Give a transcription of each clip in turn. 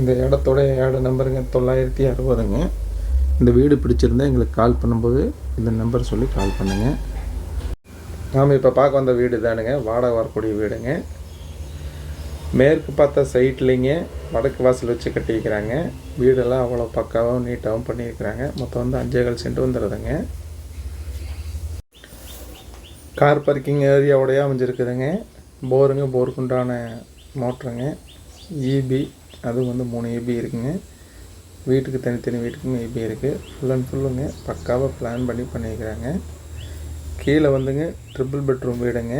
இந்த இடத்தோட ஏட நம்பருங்க தொள்ளாயிரத்தி அறுபதுங்க. இந்த வீடு பிடிச்சிருந்தா எங்களுக்கு கால் பண்ணும்போது இந்த நம்பர் சொல்லி கால் பண்ணுங்கள் நாம் இப்போ பார்க்க வந்த வீடு தானுங்க வாடகை வரக்கூடிய வீடுங்க. மேற்கு பார்த்த சைட்லேங்க வடக்கு வாசல் வச்சு கட்டியிருக்கிறாங்க. வீடெல்லாம் அவ்வளோ பக்காவும் நீட்டாகவும் பண்ணியிருக்கிறாங்க. மொத்தம் வந்து அஞ்சேகால் சென்ட் வந்துடுதுங்க கார் பார்க்கிங் ஏரியாவோடய அமைஞ்சிருக்குதுங்க. போருங்க போருக்குண்டான மோட்டருங்க. இபி அதுவும் வந்து மூணு ஈபி இருக்குங்க. வீட்டுக்கு தனித்தனி வீட்டுக்கும் இபி இருக்குது ஃபுல் அண்ட் ஃபுல்லுங்க பக்காவாக பிளான் பண்ணி பண்ணியிருக்கிறாங்க கீழே வந்துங்க ட்ரிபிள் பெட்ரூம் வீடுங்க.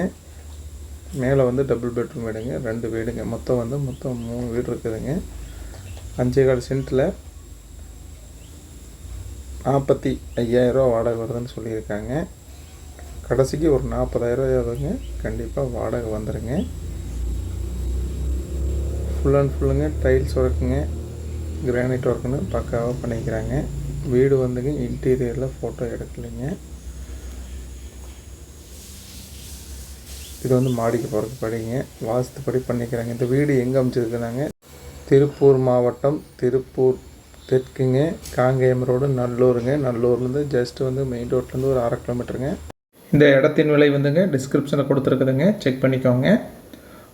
மேலே வந்து டபுள் பெட்ரூம் வீடுங்க. ரெண்டு வீடுங்க. மொத்தம் வந்து மொத்தம் மூணு வீடு இருக்குதுங்க. அஞ்சே கால் சென்ட்டில் நாற்பத்தி ஐயாயிரரூவா வாடகை வருதுன்னு சொல்லியிருக்காங்க. கடைசிக்கு ஒரு நாற்பதாயிரரூவாயாவதுங்க கண்டிப்பாக வாடகை வந்துடுங்க ஃபுல் அண்ட் ஃபுல்லுங்க டைல்ஸ் ஒர்க்குங்க கிரானைட் ஒர்க்குன்னு பக்காவாக பண்ணிக்கிறாங்க. வீடு வந்துங்க இன்டீரியரில் ஃபோட்டோ எடுக்கலைங்க. இது வந்து மாடிக்கு போகிறதுக்கு படிங்க. வாஸ்துப்படி பண்ணிக்கிறாங்க. இந்த வீடு எங்கே அமைச்சிருக்குனாங்க திருப்பூர் மாவட்டம் திருப்பூர் தெற்குங்க காங்கேயம் ரோடு நல்லூருங்க. நல்லூர்லேருந்து ஜஸ்ட் வந்து மெயின் ரோட்லேருந்து ஒரு அரை கிலோமீட்டருங்க இந்த இடத்தின் விலை வந்துங்க டிஸ்கிரிப்ஷனில் கொடுத்துருக்குதுங்க. செக் பண்ணிக்கோங்க.